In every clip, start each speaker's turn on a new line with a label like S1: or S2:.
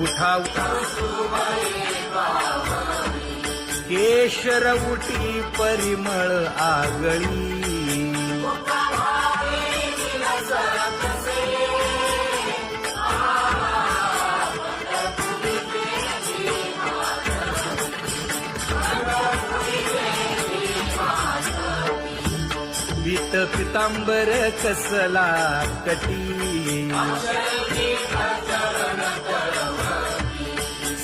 S1: उठा केशर परिमळ आगळी. पित पितांबर कसला कटी.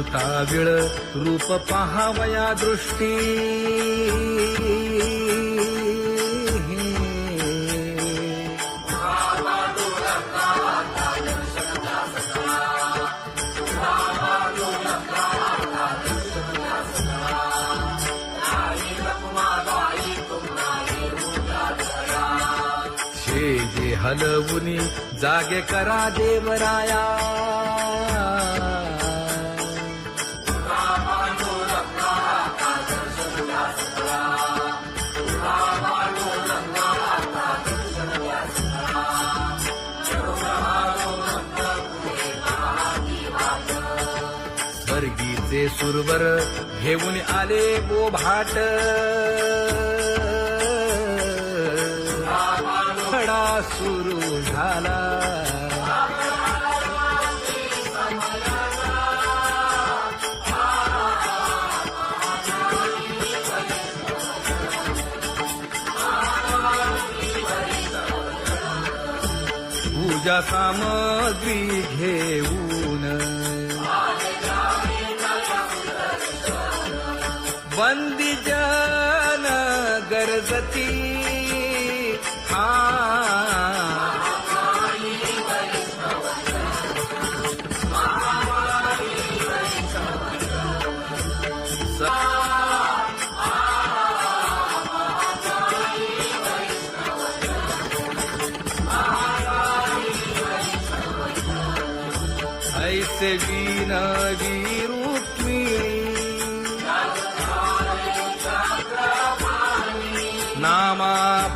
S1: मन रूप पहावया दृष्टी. शे जे हलवुनी जागे करा देवराया. स्वर्गीचे सुरवर घेऊन आले बोभाट. खडा सुरू झाला. पूजा सामग्री घेऊन बंदी जन गरजती। हा। ऐसे भी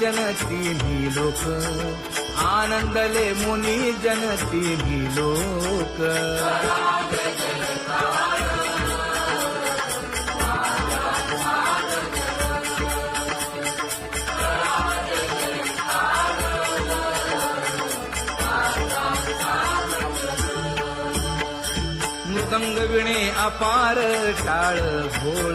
S1: जन तिन्ही लोक. आनंदले मुनी जन तिन्ही लोक. मृदंग विणे अपार टाळ भोळ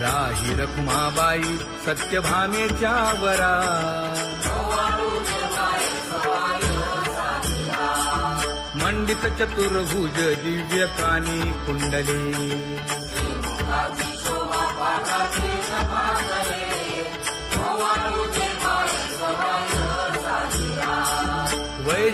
S1: राही रखुमाबाई सत्यभामेच्या वरा. मंडित चतुर्भुज दिव्य कानी कुंडली.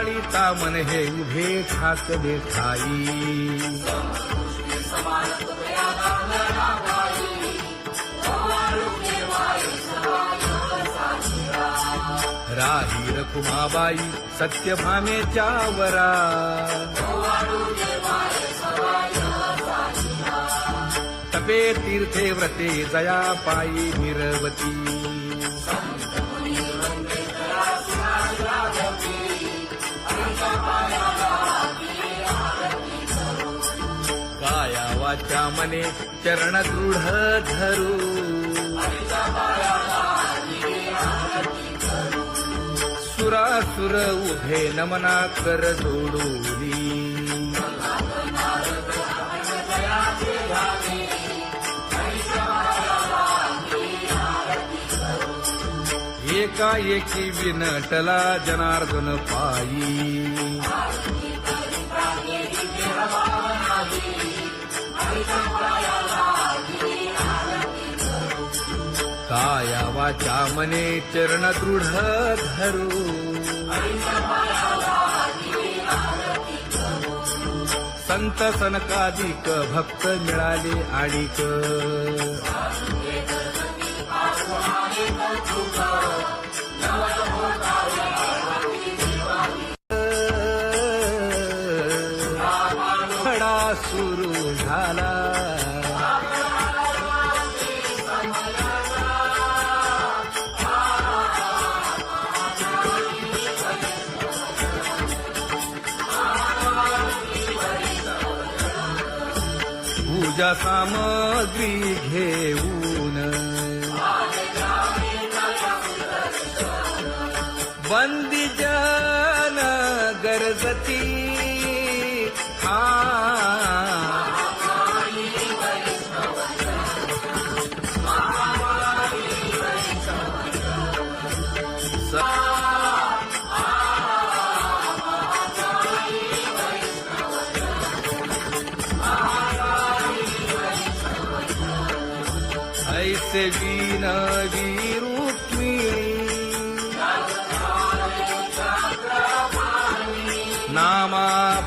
S1: पाळीता मन हे उभे खास देखाई. राही रखुमाबाई सत्यभामेच्या वरा. तपे तीर्थे व्रते जया पायी निरवती काया वाचा मने चरण दृढ धरू. सुरासुर उभे नमना कर जोडूनी एकाएकी विनटला जनार्दन पायी. काया वाचा मने चरण दृढ धरू. संत सनकाधिक भक्त मिळाले आणिक सुरू झाला. पूजा सामग्री घेऊन बंदी जन गरजती। हा। ऐसे बीना रुक्मिणी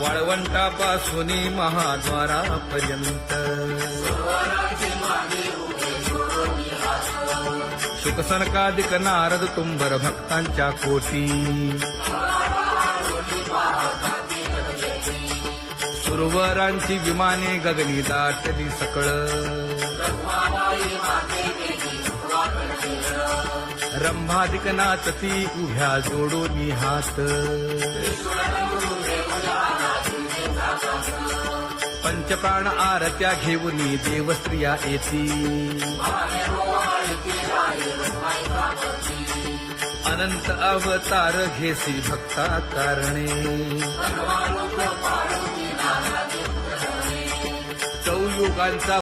S1: वाळवंटापासून महाद्वारापर्यंत. सुखसनकादिक नारद तुंबर भक्तांच्या कोटी. सुरवरांची विमाने गगनी दाटली सकळ. रंभादिक नाचती उभ्या जोडोनी हात. पंचप्राण आरत्या घेऊन देवस्त्रिया येती. अनंत अवतार घेसी भक्ता कारणे चौयुगांचा